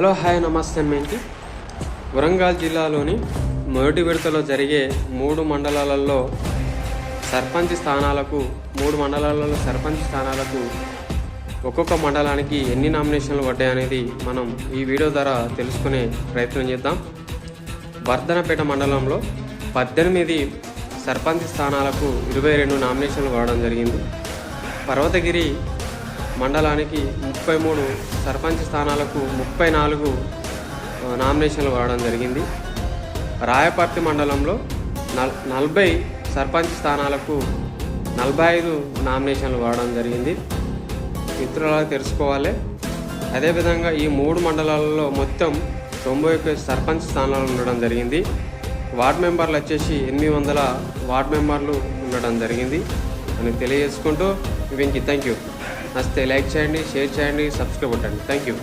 Hello hi నమస్తే ఏంటి? వరంగల్ జిల్లాలోని మొదటి విడతలో జరిగే మూడు మండలాలలో సర్పంచ్ స్థానాలకు మూడు మండలాలలో సర్పంచ్ స్థానాలకు ఒక్కొక్క మండలానికి ఎన్ని నామినేషన్లు పడ్డాయి అనేది మనం ఈ వీడియో ద్వారా తెలుసుకునే ప్రయత్నం చేద్దాం. వర్ధనపేట మండలంలో పద్దెనిమిది సర్పంచ్ స్థానాలకు ఇరవై రెండు నామినేషన్లు పడడం జరిగింది. పర్వతగిరి మండలానికి ముప్పై మూడు సర్పంచ్ స్థానాలకు ముప్పై నాలుగు నామినేషన్లు వాడడం జరిగింది. రాయపర్తి మండలంలో నల్ నలభై సర్పంచ్ స్థానాలకు నలభై ఐదు నామినేషన్లు వాడడం జరిగింది. మిత్రులారా తెలుసుకోవాలి. అదేవిధంగా ఈ మూడు మండలాలలో మొత్తం తొంభై ఒక్క సర్పంచ్ స్థానాలు ఉండడం జరిగింది. వార్డ్ మెంబర్లు వచ్చేసి ఎనిమిది వందల వార్డ్ మెంబర్లు ఉండడం జరిగింది అని తెలియజేసుకుంటూ వెంకి థ్యాంక్ యూ. నచ్చితే లైక్ చేయండి షేర్ చేయండి సబ్స్క్రైబ్ కొట్టండి. Thank you